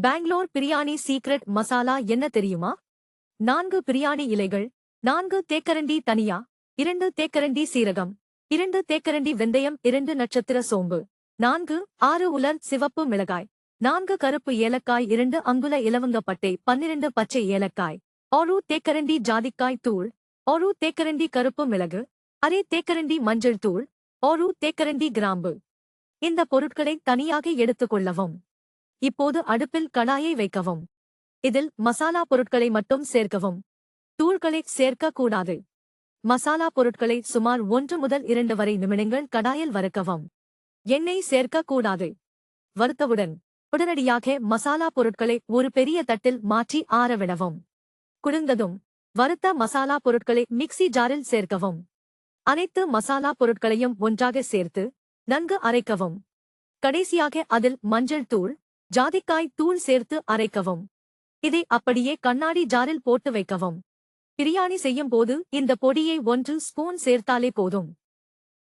Bangalore biryani secret masala என்ன தெரியுமா? நான்கு பிரியாணி இலைகள் நான்கு தேக்கரண்டி தனியா இரண்டு தேக்கரண்டி சீரகம் இரண்டு தேக்கரண்டி வெந்தயம் இரண்டு நட்சத்திர சோம்பு நான்கு ஆறு உலர் சிவப்பு மிளகாய் நான்கு கருப்பு ஏலக்காய் இரண்டு அங்குல இலவங்கப்பட்டை பன்னிரண்டு பச்சை ஏலக்காய் ஆறு தேக்கரண்டி ஜாதிக்காய் தூள் ஆறு தேக்கரண்டி கருப்பு மிளகு அரை தேக்கரண்டி மஞ்சள் தூள் ஆறு தேக்கரண்டி கிராம்பு. இந்த பொருட்களை தனியாக எடுத்துக் கொள்ளவும். இப்போது அடுப்பில் கடாயை வைக்கவும். இதில் மசாலா பொருட்களை மட்டும் சேர்க்கவும். தூள்களை சேர்க்க கூடாது. மசாலா பொருட்களை சுமார் ஒன்று முதல் இரண்டு வரை நிமிடங்கள் கடாயில் வறுக்கவும். எண்ணெய் சேர்க்கக்கூடாது வறுத்தவுடன் உடனடியாக மசாலா பொருட்களை ஒரு பெரிய தட்டில் மாற்றி ஆறவிடவும் குளிர்ந்ததும் வறுத்த மசாலா பொருட்களை மிக்ஸி ஜாரில் சேர்க்கவும். அனைத்து மசாலா பொருட்களையும் ஒன்றாக சேர்த்து நன்கு அரைக்கவும். கடைசியாக அதில் மஞ்சள் தூள் ஜாதிக்காய் தூள் சேர்த்து அரைக்கவும். இதை அப்படியே கண்ணாடி ஜாரில் போட்டு வைக்கவும். பிரியாணி செய்யும் போது இந்த பொடியை ஒன்று ஸ்பூன் சேர்த்தாலே போதும்.